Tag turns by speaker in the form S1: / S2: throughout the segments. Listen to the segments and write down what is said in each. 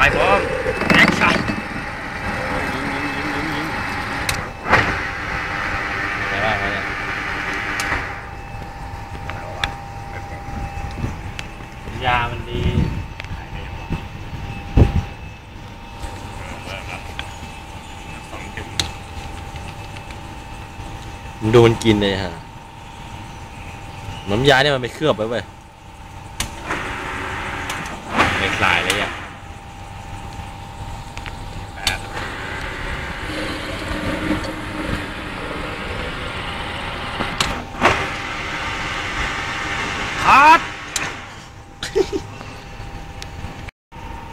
S1: พร้อมแอคชั่น
S2: อะไรบ้างวะเนี่ยยามันดี
S3: ดูมันกินเลยฮะน้ำยาเนี่ยมันไปเคลือบไว้เว้ย
S2: ไม่คลายเลย
S1: คัด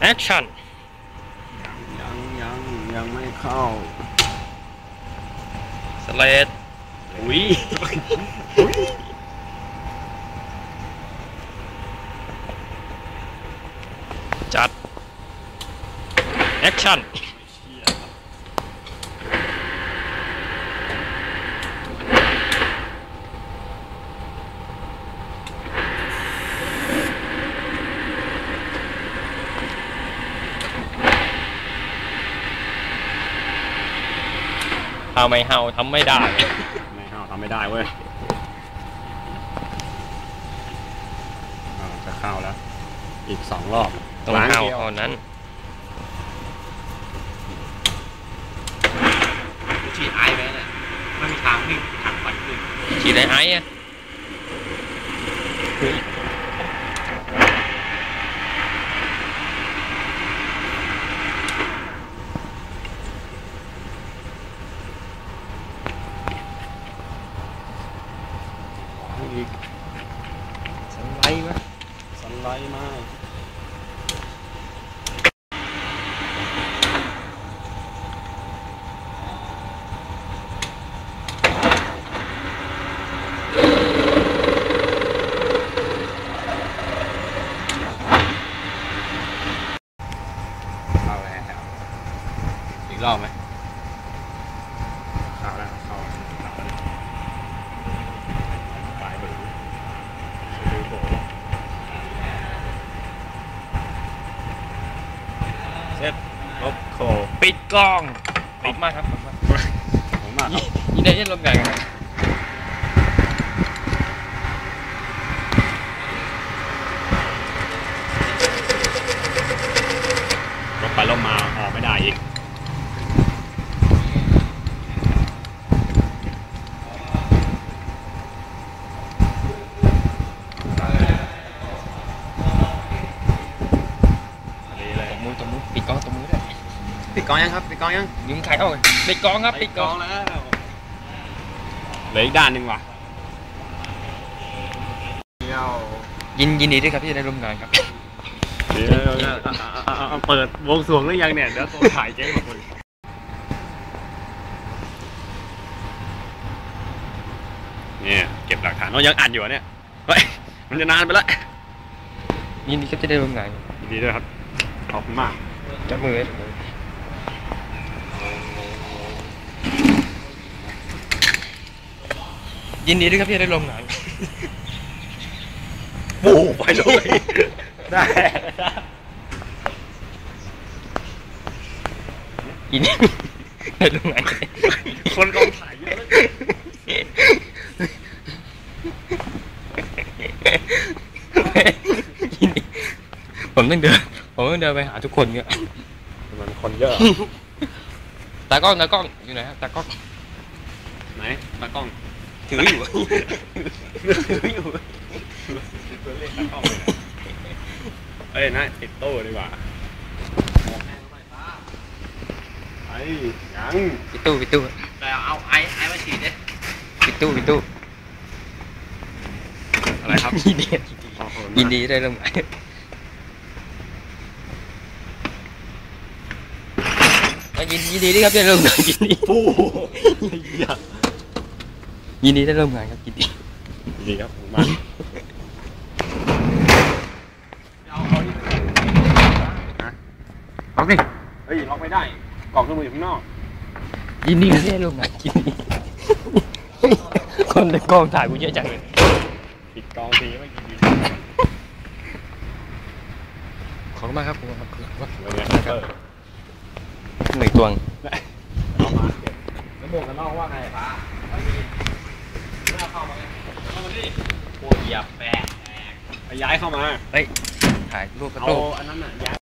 S2: แอคชั่น
S1: ยังยังยังไม่เข้า
S2: สเลด
S1: อุ้ย
S2: จัด แอคชั่น เอาไม่เฮาทำไม่ได้
S1: ไม่เข้าทำไม่ได้เว้ยอ่าจะเข้าแล้ว อีกสองรอบ
S2: ต้อง
S1: ล้าง
S2: เฮา
S1: ดียว
S2: เท่านั้น
S4: ฉีดไอไปเนี่ยไม่มีทางวิ่งทางฝันขึ้น
S2: ฉีดไอ้ไอ้อะ
S1: อีก
S2: สไลด์วะ
S1: สไลด์มากเข้าแล้ว
S2: อีกรอบไหม
S1: เข้าแล้วเข้าเข้าแล้วปลายบือบือโบ
S2: เสร็จลบโคปิดกล้องปิดมากครับขอบคุณมาก
S1: ผมมากครับ
S2: ยินดีที่ร่วมงานกันครับ
S1: รถไปรถมาออกไม่ได้อีก นี่เลย
S2: ตบมือตบมือปิดกล้องตบมือด้วย
S4: ปิดกองยังครับปิดกองยัง
S2: ยิงใครเข้าเลยปิดกล้องครับปิดกล้อง
S1: แล้วเหลืออีกด้านหนึ่งว่ะ
S4: เดียว
S2: ยินยินดีด้วยครับที่ได้ร่วมงานครับ
S1: เดี๋ยวเดี๋ยวเดี๋ยวเอาเอาเอาเอาเปิดวงสรวงหรือยังเนี่ยเดี๋ยวตัวถ่ายเจ๊มาคุยเนี่ยเก็บหลักฐานเรายังอ่านอยู่อะเนี่ยเฮ้ยมันจะนานไปละ
S2: ยินดีครับที่ได้ร่วมงานครับ
S1: ยินดีด้วยครับขอบคุณมาก
S2: จับมือไว้จับมือ ยินดีด้วยครับที่ได้ร่วมงาน
S1: ปูไปเลยได้
S2: ยินดีได้ร่วมงาน
S1: คนกองถ่ายเยอะแล้ว
S2: ยินดีผมต้องเดินผมต้องเดินไปหาทุกคนเนี่ย
S1: มัน คนเยอะ
S2: ตากล้องตากล้องอยู่ไหนครับตากล้อง
S1: ไหนตากล้อง
S2: ถืออยู่ ถืออยู่
S1: เรียกตากล้องเลยนะเอ้ยนายติดโต้ดีกว่าไอ้ยัง
S2: ปิดตู้ปิดตู้
S4: แต่เอาไอไอมาฉีดเนี่ย
S2: ปิดตู้ปิดตู้
S1: อะไรครับ
S2: ยินดี
S1: ขอบคุณมาก
S2: ยินดีได้ร่วมงานอะ ยินยินดีด้วยครับที่ได้ร่วมงานยินดี
S1: ปูอย่า
S2: ยินดีได้ร่วมงานครับยินดี
S1: ดีครับผมมาก
S4: เอาเอานี่ไปก่อน
S1: ล็อกดิเฮ้ยล็อกไม่ได้กล่องเครื่องมืออยู่ข้างนอก
S2: ยินดีที่ได้ร่วมงานยินดีคนในกองถ่ายกูเยอะจังเลย
S1: ปิดกองทีไม่กี่ที
S2: ขออบคุณมากครับขอบคุณมากครับ
S1: เป็นไงเออ
S2: หนึ่งตวง
S1: เอามาเก็บ
S4: แล้วหมวกกันนอกว่าไงป้าไม่เอาเข้ามาไงเข้ามาดิโอ้ยเหยียบแปะแตก
S1: ไปย้ายเข้ามา
S2: เฮ้ย ถ่ายรูปกัน
S1: เอา
S2: รูป
S1: อันนั้นน่ะย้าย